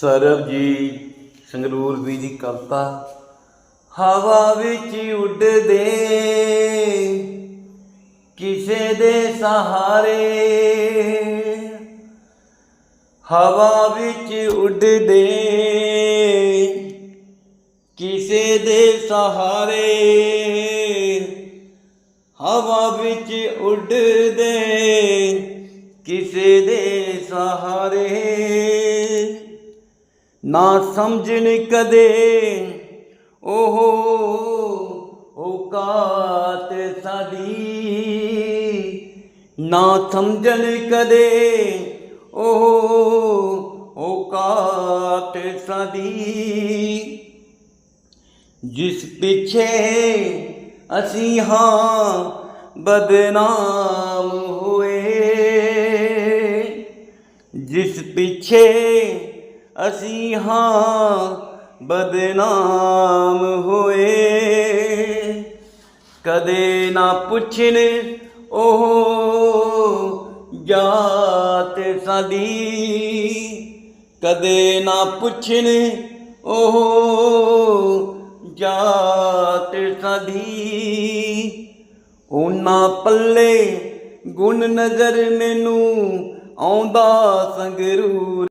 ਸਰਬ ਜੀ ਸੰਗਰੂਰ ਵੀ ਦੀ ਕਵਿਤਾ, ਹਵਾ ਵਿੱਚ ਉੱਡਦੇ, ਕਿਸੇ ਦੇ ਸਹਾਰੇ। ਹਵਾ ਵਿੱਚ ਉੱਡਦੇ, ਕਿਸੇ ਦੇ ਸਹਾਰੇ। ਹਵਾ ਵਿੱਚ ਉੱਡਦੇ, ਕਿਸੇ ਦੇ ਸਹਾਰੇ। ਨਾ ਸਮਝਣ ਕਦੇ। ਉਹ ਔਕਾਤ ਸਾਡੀ। ਨਾ ਸਮਝਣ ਕਦੇ। ਉਹ ਔਕਾਤ ਸਾਡੀ। ਜਿਸ ਪਿੱਛੇ ਅਸੀਂ ਹਾਂ, ਬਦਨਾਮ ਹੋਏ। ਜਿਸ ਪਿੱਛੇ ਅਸੀਂ ਹਾਂ ਬਦਨਾਮ ਹੋਏ। ਕਦੇ ਨਾ ਪੁੱਛਣ ਉਹ ਜਾਤ ਸਾਡੀ। ਕਦੇ ਨਾ ਪੁੱਛਣ ਉਹ ਜਾਤ ਸਾਡੀ। ਉਹਨਾਂ ਪੱਲੇ ਗੁਣ ਨਜ਼ਰ ਮੈਨੂੰ ਆਉਂਦਾ ਸੰਗਰੂਰ।